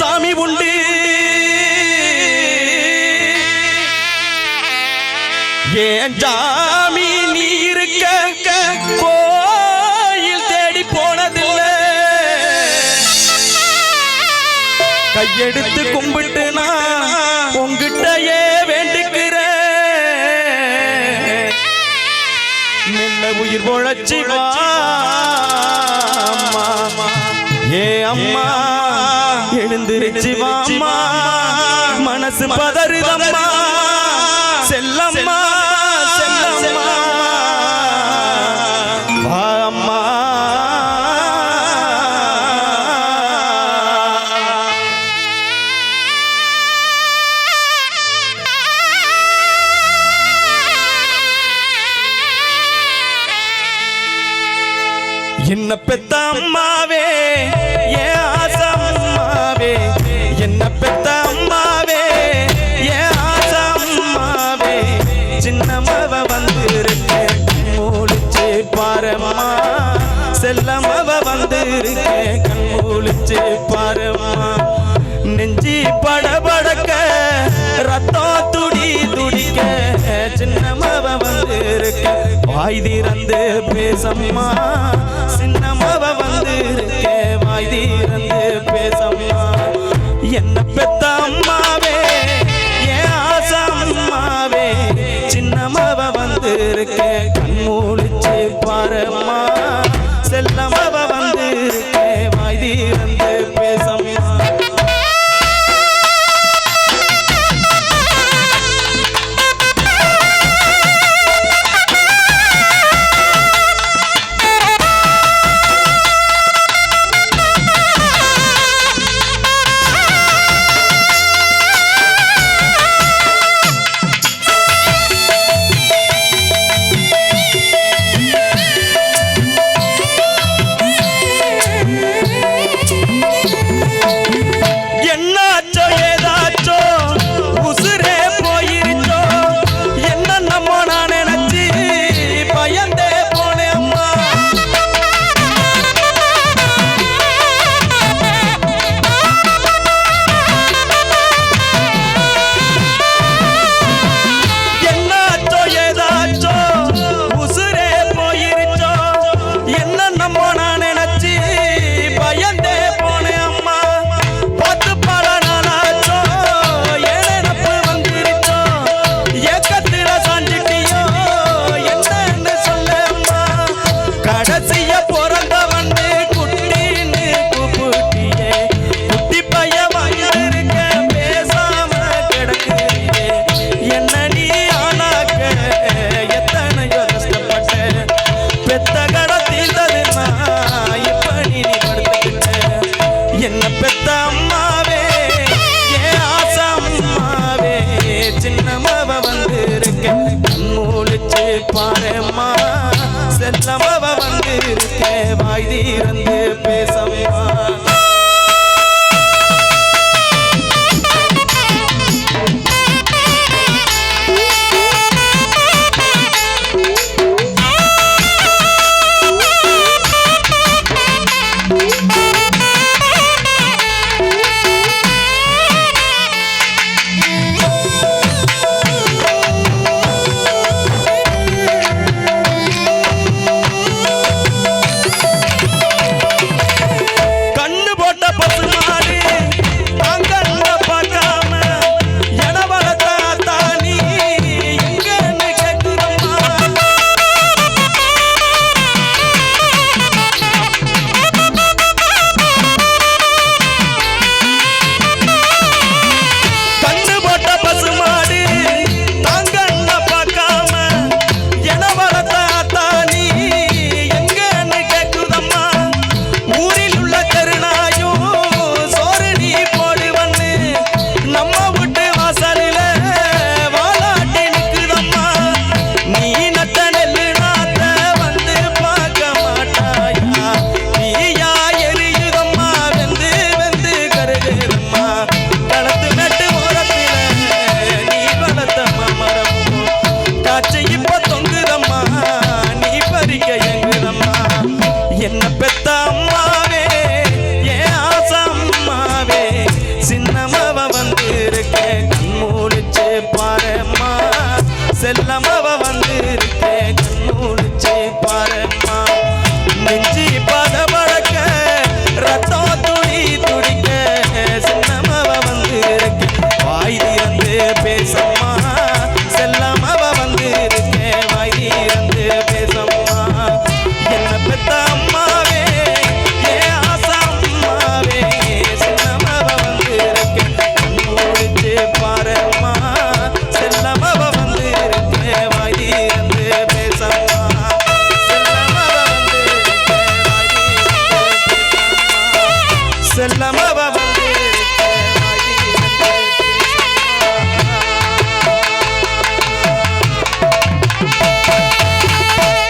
சாமி உண்டு. ஏன் சாமி நீ இருக்க கோயில் தேடி போனதில்லை? கையெடுத்து கும்பிட்டு நான் உங்கிட்டயே வேண்டுக்கிறேன். மெல்ல உயிர் பொழச்சி மாமா ஏ அம்மா எழுந்திருச்சு வாம்மா. மனசு பதறுதம்மா. என்ன பெத்த அம்மாவே? ஏன் ஆசை அம்மாவே? என்ன பெத்த அம்மாவே? ஏன் ஆசை அம்மாவே? சின்னமவ வந்திருக்க மூலிச்சு பாரம்மா. செல்லமவ வந்திருக்க கண் மூலிச்சு பாரம்மா. வாய் திறந்து பேசம்மா. என்ன பெத்த அம்மாவே ஏன் ஆசை அம்மாவே சின்னமவ வந்திருக்க. மூலிச்சு பாரும்மா செல்லமாவ வந்திருக்க. வாய் தீரந்து பேசம்மா அம்மாவே ஏன் ஆசை அம்மாவே சின்னமவ வந்திருக்க மூடிச்சு பாரும்மா